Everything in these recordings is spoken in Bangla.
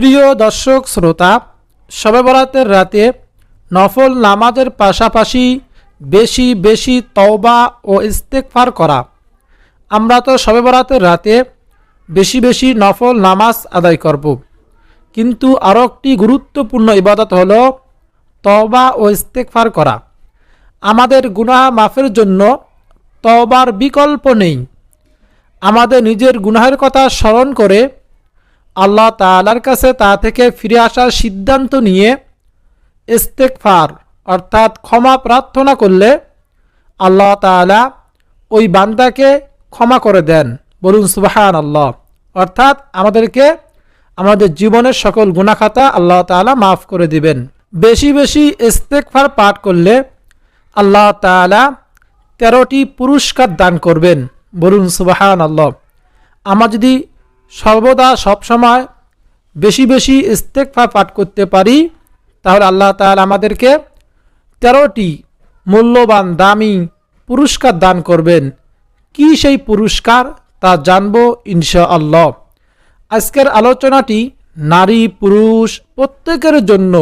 প্রিয় দর্শক, শ্রোতা শবে বরাতের রাতে নফল নামাজের পাশাপাশি বেশি বেশি তওবা ও ইস্তেকফার করা। আমরা তো শবে বরাতের রাতে বেশি বেশি নফল নামাজ আদায় করব। কিন্তু আরও একটি গুরুত্বপূর্ণ ইবাদত হল তওবা ও ইস্তেকফার করা। আমাদের গুনাহ মাফের জন্য তওবার বিকল্প নেই। আমাদের নিজের গুনাহের কথা স্মরণ করে আল্লাহ তালার কাছে তা থেকে ফিরে আসার সিদ্ধান্ত নিয়ে ইস্তেকফার অর্থাৎ ক্ষমা প্রার্থনা করলে আল্লাহ তালা ওই বান্দাকে ক্ষমা করে দেন। বলুন সুবাহান আল্লাহ অর্থাৎ আমাদেরকে আমাদের জীবনের সকল গুণাখাতা আল্লাহ তালা মাফ করে দিবেন। বেশি বেশি ইস্তেকফার পাঠ করলে আল্লাহ তালা তেরোটি পুরস্কার দান করবেন। বলুন সুবাহান আল্লাহ আমার যদি সর্বদা সবসময় বেশি বেশি ইস্তেকফার পাঠ করতে পারি, তাহলে আল্লাহ তাআলা আমাদেরকে তেরোটি মূল্যবান, দামি পুরস্কার দান করবেন। কি সেই পুরস্কার? তা জানব ইনশা আল্লাহ আজকের আলোচনাটি নারী, পুরুষ প্রত্যেকের জন্য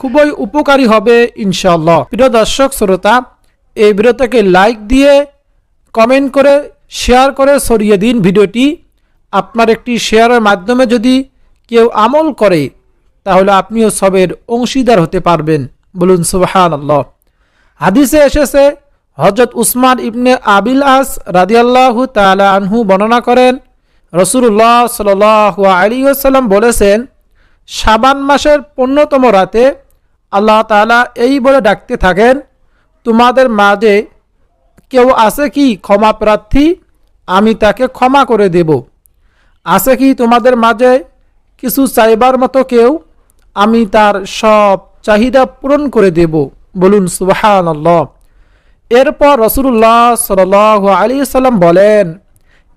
খুবই উপকারী হবে ইনশাআল্লাহ। প্রিয় দর্শক, শ্রোতা, এই ভিডিওটাকে লাইক দিয়ে কমেন্ট করে, শেয়ার করে সরিয়ে দিন ভিডিওটি। আপনার একটি শেয়ারের মাধ্যমে যদি কেউ আমল করে, তাহলে আপনিও সবের অংশীদার হতে পারবেন। বলুন সুবাহান আল্লাহ হাদিসে এসেছে হজরত উসমান ইবনে আবিল আস রাদিয়াল্লাহু তালা আনহু বর্ণনা করেন রসুল্লাহ সাল আলী আসাল্লাম বলেছেন সাবান মাসের পূর্ণতম রাতে আল্লাহ তালা এই বলে ডাকতে থাকেন, তোমাদের মাঝে কেউ আছে কি ক্ষমা প্রার্থী? আমি তাকে ক্ষমা করে দেব। আছে কি তোমাদের মাঝে কিছু চাইবার মতো কেউ? আমি তার সব চাহিদা পূরণ করে দেব। বলুন সুবাহান এরপর রসুল্লাহ সাল আলী সাল্লাম বলেন,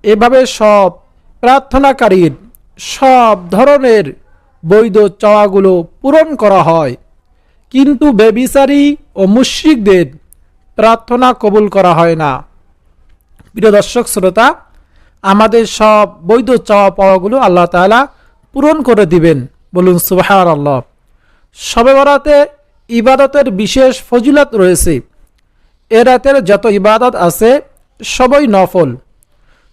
এভাবে সব প্রার্থনাকারীর সব ধরনের বৈধ চাওয়াগুলো পূরণ করা হয়। কিন্তু বেবিচারী ও মুশ্রিকদের প্রার্থনা কবুল করা হয় না। প্রিয় দর্শক, শ্রোতা আমাদের সব বৈধ চাওয়া পাওয়াগুলো আল্লাহ তালা পূরণ করে দিবেন। বলুন সুবাহার আল্লাহ সবে বরাতে ইবাদতের বিশেষ ফজিলত রয়েছে। এ রাতের যত ইবাদত আছে, সবই নফল।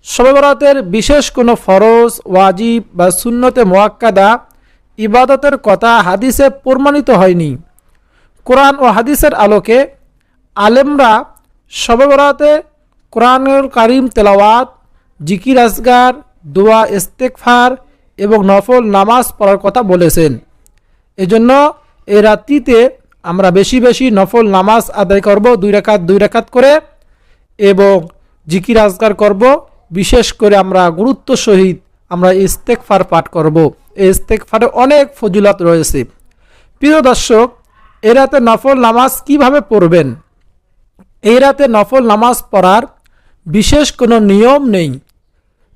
সবে বরাতের বিশেষ কোনো ফরজ, ওয়াজিব বা সুন্নতে মোয়াক্কাদা ইবাদতের কথা হাদিসে প্রমাণিত হয়নি। কোরআন ও হাদিসের আলোকে আলেমরা সবে বরাতে কোরআনুল কারিম তেলাওয়াত জিকির আসগার দোয়া ইস্তেকফার এবং নফল নামাজ পড়ার কথা বলেছেন। এজন্য এই রাত্রিতে আমরা বেশি বেশি নফল নামাজ আদায় করব, দুই রেখাত দুই রেখাত করে এবং জিকির আজগার করব। বিশেষ করে আমরা গুরুত্ব সহিত আমরা ইস্তেকফার পাঠ করব। এই ইস্তেকফারে অনেক ফজিলত রয়েছে। প্রিয় দর্শক, এ রাতে নফল নামাজ কীভাবে পড়বেন? এই রাতে নফল নামাজ পড়ার বিশেষ কোনো নিয়ম নেই।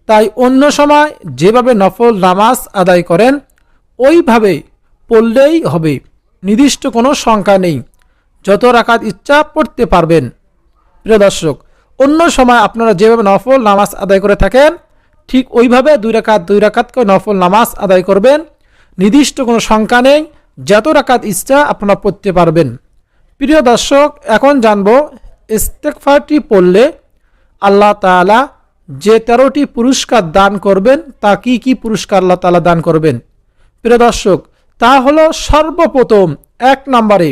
তাই অন্য সময় যেভাবে নফল নামাজ আদায় করেন, ওইভাবে পড়লেই হবে। নির্দিষ্ট কোনো সংখ্যা নেই। যত রাকাত ইচ্ছা পড়তে পারবেন। প্রিয় দর্শক, অন্য সময় আপনারা যেভাবে নফল নামাজ আদায় করে থাকেন, ঠিক ওইভাবে দুই রাকাত দুই রাকাত করে নফল নামাজ আদায় করবেন। নির্দিষ্ট কোনো সংখ্যা নেই, যত রাকাত ইচ্ছা আপনারা পড়তে পারবেন। প্রিয় দর্শক, এখন জানব ইস্তেকফারটি পড়লে আল্লাহ তালা যে তেরোটি পুরস্কার দান করবেন, তা কি কি পুরস্কার আল্লাহ তালা দান করবেন? প্রিয় দর্শক, তা হলো সর্বপ্রথম এক নম্বরে,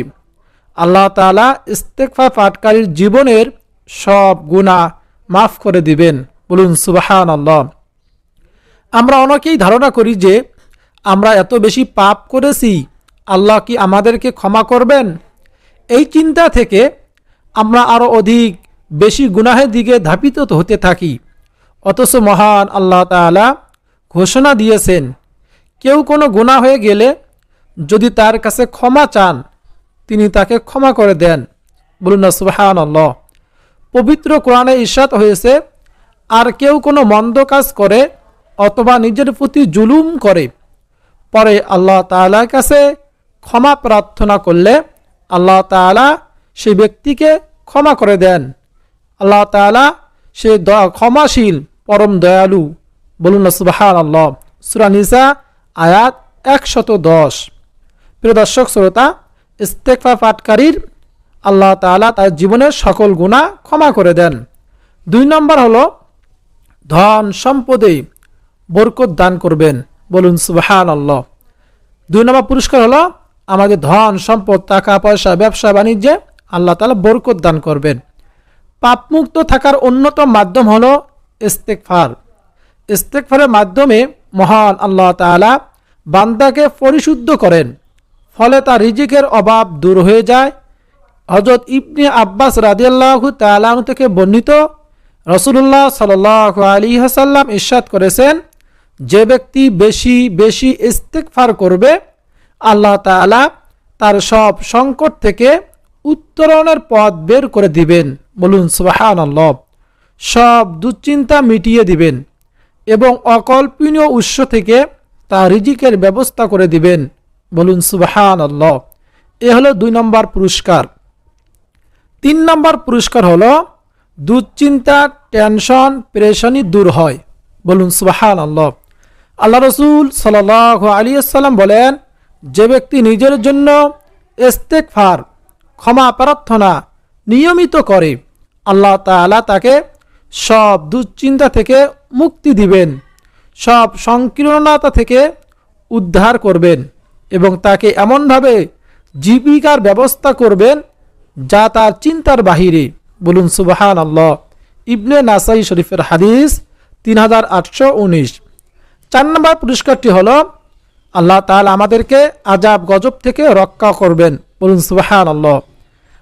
আল্লাহ তালা ইস্তেকফা পাটকারীর জীবনের সব গুণা মাফ করে দিবেন। বলুন সুবাহান আল্লাহ আমরা অনেকেই ধারণা করি যে, আমরা এত বেশি পাপ করেছি, আল্লাহ কি আমাদেরকে ক্ষমা করবেন? এই চিন্তা থেকে আমরা আরও অধিক বেশি গুনাহের দিকে ধাপিত হতে থাকি। অথচ মহান আল্লাহ তালা ঘোষণা দিয়েছেন, কেউ কোনো গুণা হয়ে গেলে যদি তার কাছে ক্ষমা চান, তিনি তাকে ক্ষমা করে দেন। বলুন না সুবাহান আল্লাহ পবিত্র কোরআনে ইস্বাত হয়েছে, আর কেউ কোনো মন্দ কাজ করে অথবা নিজের প্রতি জুলুম করে, পরে আল্লাহ তালার কাছে ক্ষমা প্রার্থনা করলে আল্লাহ তালা সেই ব্যক্তিকে ক্ষমা করে দেন। আল্লাহ তালা সে ক্ষমাশীল পরম দয়ালু। বলুন সুবাহান আল্লাহ সুরানিসা আয়াত একশত দশ। প্রিয় দর্শক, শ্রোতা ইস্তেকফা পাটকারীর আল্লাহ তাআলা তার জীবনের সকল গুণা ক্ষমা করে দেন। দুই নম্বর হলো, ধন সম্পদে বরকত দান করবেন। বলুন সুবাহান আল্লাহ দুই নম্বর পুরস্কার হলো, আমাদের ধন সম্পদ, টাকা, পয়সা, ব্যবসা, বাণিজ্যে আল্লাহ তালা বরকত দান করবেন। পাপমুক্ত থাকার অন্যতম মাধ্যম হলো ইস্তেকফার ইস্তেকফারের মাধ্যমে মহান আল্লাহ তাআলা বান্দাকে পরিশুদ্ধ করেন। ফলে তার রিজিকের অভাব দূর হয়ে যায়। হজরত ইবনে আব্বাস রাদিয়াল্লাহু তাআলাহু থেকে বর্ণিত রসুল্লাহ সাল আলী হাসাল্লাম ইরশাদ করেছেন, যে ব্যক্তি বেশি বেশি ইস্তেকফার করবে, আল্লাহ তাআলা তার সব সংকট থেকে উত্তরণের পথ বের করে দিবেন। বলুন সুবাহান আল্লাহ সব দুশ্চিন্তা মিটিয়ে দিবেন এবং অকল্পনীয় উৎস থেকে তা রিজিকের ব্যবস্থা করে দিবেন। বলুন সুবাহান আল্লাহ এ হলো দুই নম্বর পুরস্কার। তিন নম্বর পুরস্কার হলো, দুশ্চিন্তা, টেনশন, প্রেশানি দূর হয়। বলুন সুবাহান আল্লাহ আল্লাহ রসুল সাল আলী আসসালাম বলেন, যে ব্যক্তি নিজের জন্য ইস্তেকফার ক্ষমা প্রার্থনা নিয়মিত করে, আল্লাহ তাআলা তাকে সব দুশ্চিন্তা থেকে মুক্তি দিবেন। সব সংকীর্ণতা থেকে উদ্ধার করবেন এবং তাকে এমনভাবে জীবিকার ব্যবস্থা করবেন যা তার চিন্তার বাহিরে। বলুন সুবাহান আল্লাহ ইবনে নাসাই শরীফের হাদিস তিন হাজার আটশো উনিশ। চার নম্বর পুরস্কারটি হল, আল্লাহ তাআলা আমাদেরকে আজাব গজব থেকে রক্ষা করবেন। বলুন সুবাহান আল্লাহ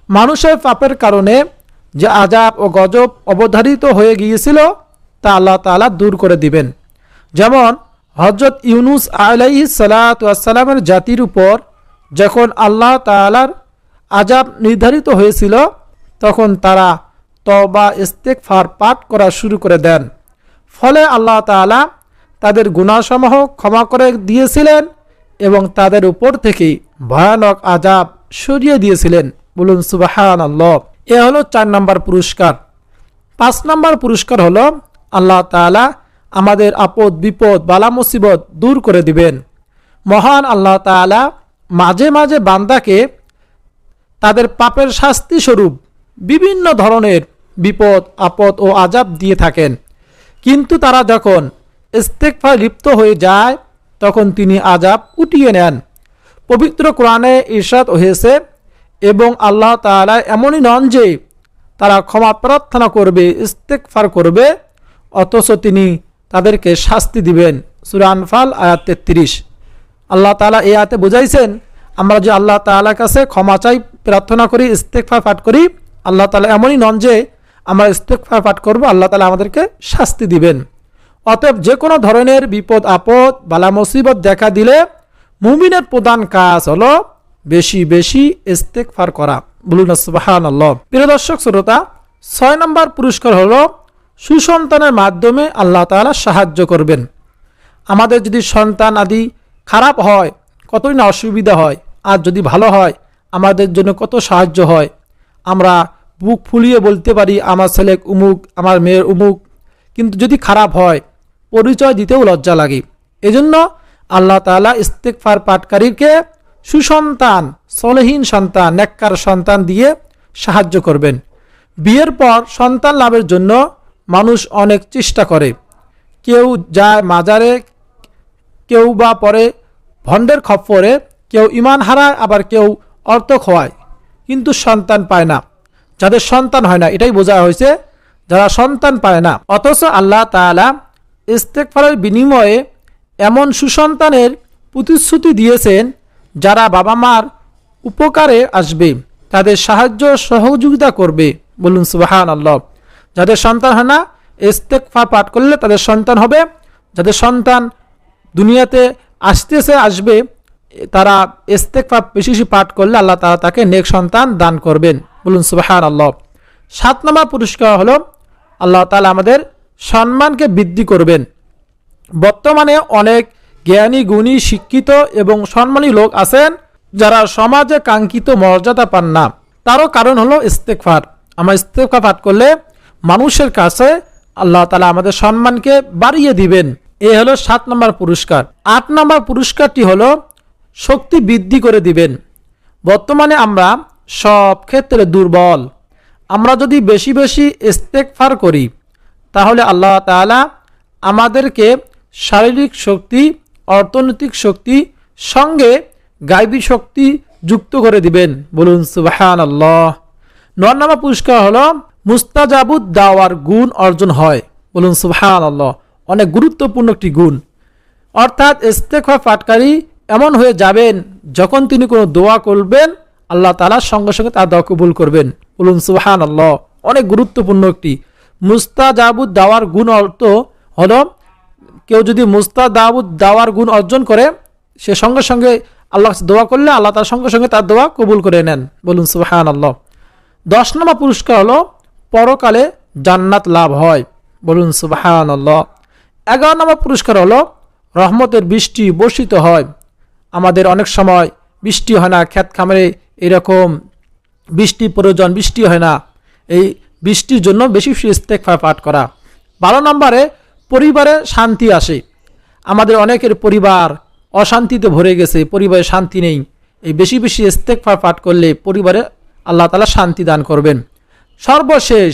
মানুষের পাপের কারণে যে আজাব ও গজব অবধারিত হয়ে গিয়েছিল, তা আল্লাহ তাআলা দূর করে দিবেন। যেমন হজরত ইউনুস আলাই সালাতামের জাতির উপর যখন আল্লাহ তাআলার আজাব নির্ধারিত হয়েছিল, তখন তারা তবা ইস্তেকফার পাঠ করা শুরু করে দেন। ফলে আল্লাহ তাআলা তাদের গুণাসমূহ ক্ষমা করে দিয়েছিলেন এবং তাদের উপর থেকে ভয়ানক আজাব সরিয়ে দিয়েছিলেন। বলুন সুবাহান আল্লাহ এ হলো চার নম্বর পুরস্কার। পাঁচ নম্বর পুরস্কার হলো আল্লাহ তাআলা আমাদের আপদ, বিপদ, বালা, মুসিবত দূর করে দিবেন। মহান আল্লাহ তাআলা মাঝে মাঝে বান্দাকে তাদের পাপের শাস্তি স্বরূপ বিভিন্ন ধরনের বিপদ, আপদ ও আজাব দিয়ে থাকেন। কিন্তু তারা যখন ইস্তেকফায় লিপ্ত হয়ে যায়, তখন তিনি আজাব উঠিয়ে নেন। পবিত্র কোরআনে ঈর্ষাদ হয়েছে এবং আল্লাহ তাআলা এমনই নন যে তারা ক্ষমা প্রার্থনা করবে ইস্তেকফার করবে, অথচ তিনি তাদেরকে শাস্তি দিবেন। সুরানফাল আয়াত তেত্রিশ। আল্লাহ তালা এই আয়াতে বুঝাইছেন, আমরা যে আল্লাহ তাআলার কাছে ক্ষমা চাই, প্রার্থনা করি ইস্তেকফার পাঠ করি, আল্লাহ তালা এমনই নন যে আমরা ইস্তেকফার পাঠ করব, আল্লাহ তালা আমাদেরকে শাস্তি দিবেন। অতএব যে কোনো ধরনের বিপদ, আপদ বালা মুসিবত দেখা দিলে মুমিনের প্রধান কাজ হলো বেশি বেশি ইস্তেকফার করা। বলুন প্রিয় দর্শক, শ্রোতা, ছয় নম্বর পুরস্কার হলো সুসন্তানের মাধ্যমে আল্লাহ তালা সাহায্য করবেন। আমাদের যদি সন্তান আদি খারাপ হয়, কতই না অসুবিধা হয়, আর যদি ভালো হয়, আমাদের জন্য কত সাহায্য হয়। আমরা বুক ফুলিয়ে বলতে পারি, আমার ছেলে উমুক, আমার মেয়ের উমুক। কিন্তু যদি খারাপ হয়, পরিচয় দিতেও লজ্জা লাগে। এজন্য আল্লাহ তাআলা ইস্তেকফার পাটকারীকে সুসন্তান, সলহীন সন্তান, নেককার সন্তান দিয়ে সাহায্য করবেন। বিয়ের পর সন্তান লাভের জন্য মানুষ অনেক চেষ্টা করে। কেউ যায় মাজারে, কেউ বা পরে ভণ্ডের খপ্পরে কেউ ইমান হারায়, আবার কেউ অর্থ খোয়ায়। কিন্তু সন্তান পায় না। যাদের সন্তান হয় না, এটাই বোঝা হয়েছে, যারা সন্তান পায় না। অথচ আল্লাহ তাআলা ইস্তেকফারের বিনিময়ে এমন সুসন্তানের প্রতিশ্রুতি দিয়েছেন যারা বাবা মার উপকারে আসবে, তাদের সাহায্য সহযোগিতা করবে। বলুন সুবাহান আল্লাহ যাদের সন্তান হয় না, ইস্তেকফার পাঠ করলে তাদের সন্তান হবে। যাদের সন্তান দুনিয়াতে আসতেছে, আসবে, তারা ইস্তেকফা বেশি বেশি পাঠ করলে আল্লাহ তারা তাকে নেক সন্তান দান করবেন। বলুন সুবাহান আল্লাহ সাত নম্বর পুরস্কার হলো, আল্লাহ তালা আমাদের সম্মানকে বৃদ্ধি করবেন। বর্তমানে অনেক জ্ঞানী, গুণী, শিক্ষিত এবং সম্মানী লোক আছেন যারা সমাজে কাঙ্ক্ষিত মর্যাদা পান না। তারও কারণ হলো ইস্তেকফার আমরা ইস্তেকফা পাঠ করলে মানুষের কাছে আল্লাহ তালা আমাদের সম্মানকে বাড়িয়ে দিবেন। এ হলো সাত নম্বর পুরস্কার। আট নম্বর পুরস্কারটি হলো শক্তি বৃদ্ধি করে দিবেন। বর্তমানে আমরা সব ক্ষেত্রে দুর্বল। আমরা যদি বেশি বেশি ইস্তেকফার করি, তাহলে আল্লাহ তাআলা আমাদেরকে শারীরিক শক্তি অর্থনৈতিক শক্তি সঙ্গে গাইবী শক্তি যুক্ত করে দিবেন। বলুন সুবাহান আল্লাহ নয় নম্বর পুরস্কার হল মুস্তাজাবুদ দাওয়ার গুণ অর্জন হয়। বলুন সুবাহান আল্লাহ অনেক গুরুত্বপূর্ণ একটি গুণ। অর্থাৎ ইস্তেকফা পাটকারী এমন হয়ে যাবেন, যখন তিনি কোনো দোয়া করবেন, আল্লাহ তালার সঙ্গে সঙ্গে তার দোয়া কবুল করবেন। বলুন সুবাহান আল্লাহ অনেক গুরুত্বপূর্ণ একটি। মুস্তাজাবুদ দাওয়ার গুণ অর্থ হলো কেউ যদি মুস্তাদাবুদ দাওয়ার গুণ অর্জন করে, সে সঙ্গে সঙ্গে আল্লাহ দোয়া করলে আল্লাহ তার সঙ্গে সঙ্গে তার দোয়া কবুল করে নেন। বলুন সুবাহান আল্লাহ দশ নম্বর পুরস্কার হলো, পরকালে জান্নাত লাভ হয়। বলুন সুবাহান আল্লাহ এগারো নম্বর পুরস্কার হলো, রহমতের বৃষ্টি বর্ষিত হয়। আমাদের অনেক সময় বৃষ্টি হয় না খ্যাত খামারে এরকম বৃষ্টি প্রয়োজন, বৃষ্টি হয় না। এই বৃষ্টির জন্য বেশি বেশি ইস্তেকফা পাঠ করা। বারো নম্বরে পরিবারে শান্তি আসে। আমাদের অনেকের পরিবার অশান্তিতে ভরে গেছে, পরিবারে শান্তি নেই। এই বেশি বেশি ইস্তেকফা পাঠ করলে পরিবারে আল্লাহ তালা শান্তি দান করবেন। সর্বশেষ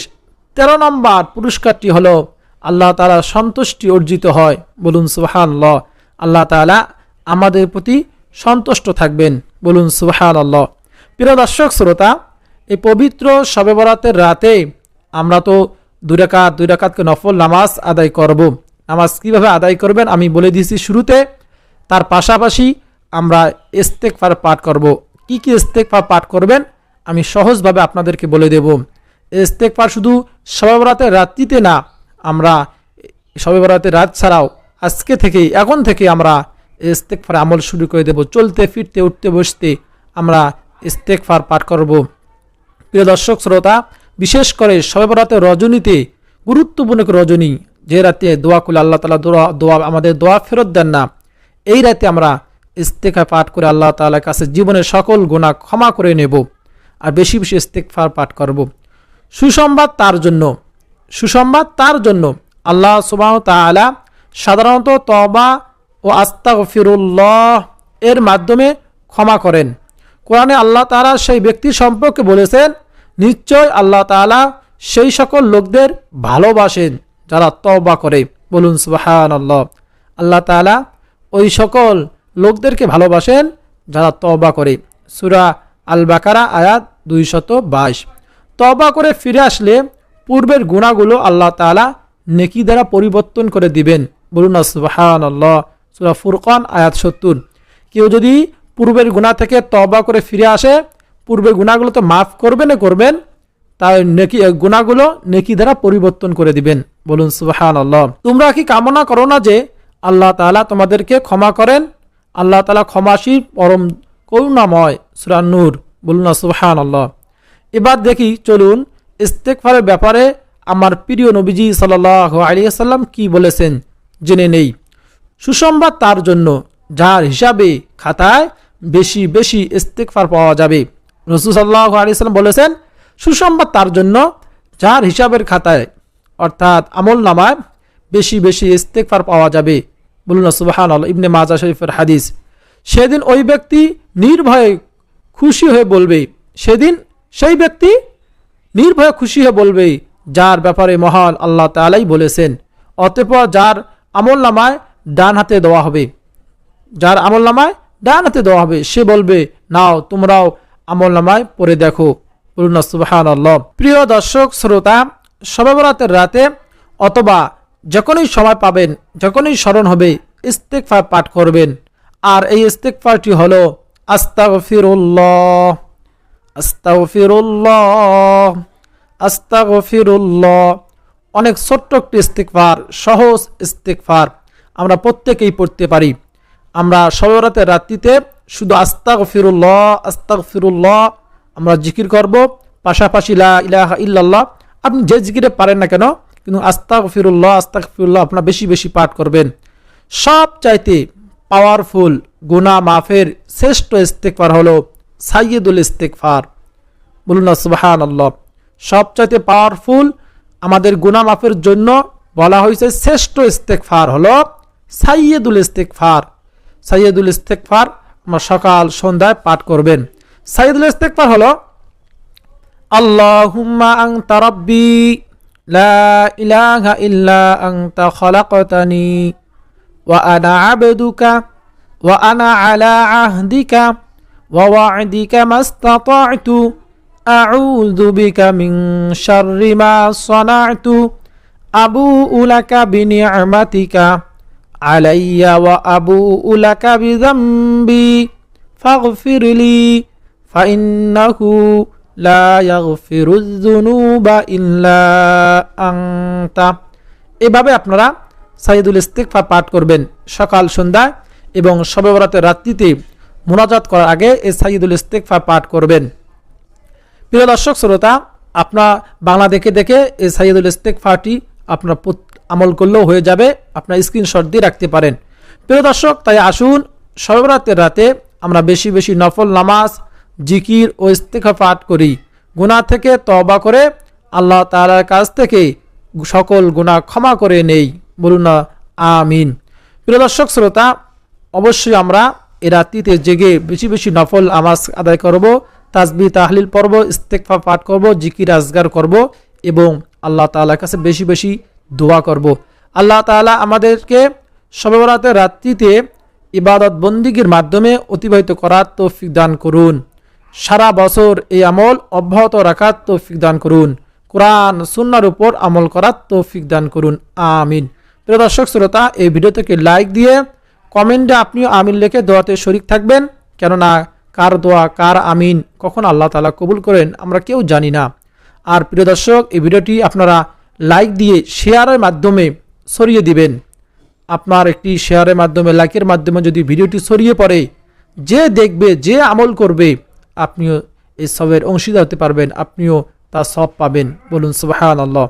তেরো নম্বর পুরস্কারটি হলো আল্লাহ তালা সন্তুষ্টি অর্জিত হয়। বলুন সুবাহান আল্লাহ আল্লাহ তালা আমাদের প্রতি সন্তুষ্ট থাকবেন। বলুন সুবাহান আল্লাহ প্রিয় দর্শক, শ্রোতা, এই পবিত্র শবে বরাতের রাতে আমরা তো দুই রাকাত, দুই রাকাতকে নফল নামাজ আদায় করব। নামাজ কীভাবে আদায় করবেন? আমি বলে দিয়েছি শুরুতে, তার পাশাপাশি আমরা ইস্তেকফার পাঠ করব। কি কি ইস্তেকফার পাঠ করবেন? আমি সহজভাবে আপনাদেরকে বলে দেব। ইস্তেকফার শুধু শবে বরাতের রাত্রিতে না, আমরা শবে বরাতের রাত ছাড়াও আজকে থেকেই, এখন থেকে আমরা ইস্তেকফার আমল শুরু করে দেব। চলতে, ফিরতে, উঠতে, বসতে আমরা ইস্তেকফার পাঠ করব। প্রিয় দর্শক, শ্রোতা বিশেষ করে শবে বরাতের রজনীতে গুরুত্বপূর্ণ রজনী। যে রাতে দোয়া করলে আল্লাহ তালা দোয়া দোয়া, আমাদের দোয়া ফেরত দেন না, এই রাতে আমরা ইস্তেকা পাঠ করে আল্লাহ তালার কাছে জীবনের সকল গুণা ক্ষমা করে নেব আর বেশি বেশি ইস্তেকফার পাঠ করব। সুসংবাদ তার জন্য, সুসংবাদ তার জন্য আল্লাহ সুবাহ তালা সাধারণত তবা ও আস্তা ফিরুল্লাহ এর মাধ্যমে ক্ষমা করেন। কোরআনে আল্লাহ তালা সেই ব্যক্তি সম্পর্কে বলেছেন নিশ্চয় আল্লাহ তালা সেই সকল লোকদের ভালোবাসেন যারা তবা করে। বলুন সুবাহান আল্লাহ আল্লাহ তালা ওই সকল লোকদেরকে ভালোবাসেন যারা তবা করে। সুরা আল বাকারা আয়াত দুইশত বাইশ। তবা করে ফিরে আসলে পূর্বের গুণাগুলো আল্লাহ তালা নেকি দ্বারা পরিবর্তন করে দিবেন। বলুন সুবাহান আল্লাহ সুরা ফুরকান, আয়াত সত্তর। কেউ যদি পূর্বের গুণা থেকে তবা করে ফিরে আসে পূর্বের গুণাগুলো তো মাফ করবেন করবেন, তাই নেকি গুণাগুলো নেকি দ্বারা পরিবর্তন করে দিবেন। বলুন সুবাহান আল্লাহ তোমরা কি কামনা করো না যে আল্লাহ তালা তোমাদেরকে ক্ষমা করেন? আল্লাহ তালা ক্ষমাসী পরম করুণাময় সুরান্নুর বলুন না সুবাহান আল্লাহ এবার দেখি, চলুন ইস্তেকফারের ব্যাপারে আমার প্রিয় নবীজি সাল্লাহ আলিয়াল্লাম কি বলেছেন, জেনে নেই। সুসংবাদ তার জন্য, যার হিসাবে খাতায় বেশি বেশি ইস্তেকফার পাওয়া যাবে। রসুল সাল্লাহ আলিয়াল্লাম বলেছেন, সুসংবাদ তার জন্য যার হিসাবের খাতায়, অর্থাৎ আমল নামায় বেশি বেশি ইস্তেকফার পাওয়া যাবে। বলুন সুবাহান ইবনে মাজা শরীফের হাদিস। সেদিন ওই ব্যক্তি নির্ভয়ে খুশি হয়ে বলবে, সেদিন সেই ব্যক্তি নির্ভয়ে খুশি হয়ে বলবে, যার ব্যাপারে মহান আল্লাহ তালাই বলেছেন। অতঃপর যার আমল নামায় ডান হাতে দেওয়া হবে, যার আমল নামায় ডান হাতে দেওয়া হবে, সে বলবে, নাও, তোমরাও আমল নামায় পড়ে দেখো। বলুন সুবাহান আল্লাহ প্রিয় দর্শক, শ্রোতা, সবাবরাতের রাতে অথবা যখনই সময় পাবেন, যখনই স্মরণ হবে ইস্তেকফার পাঠ করবেন। আর এই ইস্তেকফারটি হলো আস্তাগফিরুল্লাহ আস্তাগফিরুল্লাহ আস্তাগফিরুল্লাহ। অনেক ছোট্ট একটি ইস্তেকফার সহজ ইস্তেকফার আমরা প্রত্যেকেই পড়তে পারি। আমরা সবরাতের রাত্রিতে শুধু আস্তাগ ফিরুল্লাহ আস্তাগ ফিরুল্লাহ আমরা জিকির করব। পাশাপাশি ইলাহা ইল্লাল্লাহ, আপনি যে জিকিরে পারেন না কেন, কিন্তু আস্তাগ ফিরুল্লাহ আস্তাগ ফিরুল্লাহ আপনার বেশি বেশি পাঠ করবেন। সব চাইতে পাওয়ারফুল গুনা মাফের শ্রেষ্ঠ ইস্তেকফার হলো সাইয়দুল ইস্তেকফার বলুন না সুবাহান আল্লাহ সবচাইতে পাওয়ারফুল আমাদের গুনা মাফের জন্য বলা হয়েছে শ্রেষ্ঠ ইস্তেকফার হলো সাইয়েদুল ইস্তেকফার সাইয়েদুল ইস্তেকফার সকাল সন্ধ্যায় পাঠ করবেন। সাইয়েদুল ইস্তেকফার হলো, আল্লাহুম্মা আনতা রাব্বি, লা ইলাহা ইল্লা আনতা খলাকতানি, ওয়া আনা আবদুকা, ওয়া আনা আলা আহদিকা, ওয়া ওয়া'দিকা মাস্তাতা'তু, আউযু বিকা মিন শাররি মা সানা'তু, আবুউ লাকা বিনি'মাতিকা আলাইয়া ওয়া আবুউ লাকা বিযামবি ফাগফিরলি ফাইন্নাহু লা ইয়াগফিরুয যুনুবা ইল্লা এভাবে আপনারা সাইদুল ইস্তিগফার পাঠ করবেন সকাল সন্ধ্যায় এবং শবে বরাতের রাত্রিতে মোনাজাত করার আগে এই সাইদুল ইস্তিগফার পাঠ করবেন। প্রিয় দর্শক, শ্রোতা, আপনার বাংলা দেখে দেখে এই সাইদুল ইস্তেকফাটি আপনার আমল করলেও হয়ে যাবে। আপনার স্ক্রিনশট দিয়ে রাখতে পারেন। প্রিয় দর্শক, তাই আসুন, সর্বরাতের রাতে আমরা বেশি বেশি নফল নামাজ, জিকির ও ইস্তেখা পাঠ করি। গুনাহ থেকে তবা করে আল্লাহ তাআলার কাছ থেকে সকল গুনাহ ক্ষমা করে নেই। বলুন না, আমিন। প্রিয় দর্শক, শ্রোতা, অবশ্যই আমরা এ রাত্রিতে জেগে বেশি বেশি নফল আমাজ আদায় করব, তাজবি, তাহলিল পর্ব ইস্তেকফা পাঠ করব, জিকির আজগার করব এবং আল্লাহ তাআলার কাছে বেশি বেশি দোয়া করব। আল্লাহ তাআলা আমাদেরকে সবেবরাতের রাত্রিতে ইবাদত বন্দিগির মাধ্যমে অতিবাহিত করার তৌফিক দান করুন। সারা বছর এই আমল অব্যাহত রাখার তৌফিক দান করুন। কোরআন, সুন্নার উপর আমল করার তৌফিক দান করুন। আমিন। প্রিয় দর্শক, শ্রোতা, এই ভিডিওটিকে লাইক দিয়ে কমেন্টে আপনিও আমিন লিখে দোয়াতে শরিক থাকবেন। কেননা, কার দোয়া, কার আমিন কখন আল্লাহ তালা কবুল করেন আমরা কেউ জানি না। আর প্রিয় দর্শক, এই ভিডিওটি আপনারা লাইক দিয়ে শেয়ারের মাধ্যমে ছড়িয়ে দিবেন। আপনার একটি শেয়ারের মাধ্যমে লাইকের মাধ্যমে যদি ভিডিওটি ছড়িয়ে পড়ে, যে দেখবে, যে আমল করবে, আপনিও এই সবের অংশীদার হতে পারবেন, আপনিও তা সব পাবেন। বলুন সুবাহান আল্লাহ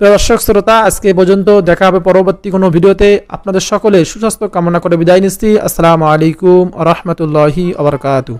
প্রিয় দর্শক, শ্রোতা, আজকে পর্যন্ত দেখা হবে পরবর্তী কোনো ভিডিওতে। আপনাদের সকলে সুস্বাস্থ্য কামনা করে বিদায় নিচ্ছি। আসসালামু আলাইকুম রহমতুল্লাহি আবরকাতু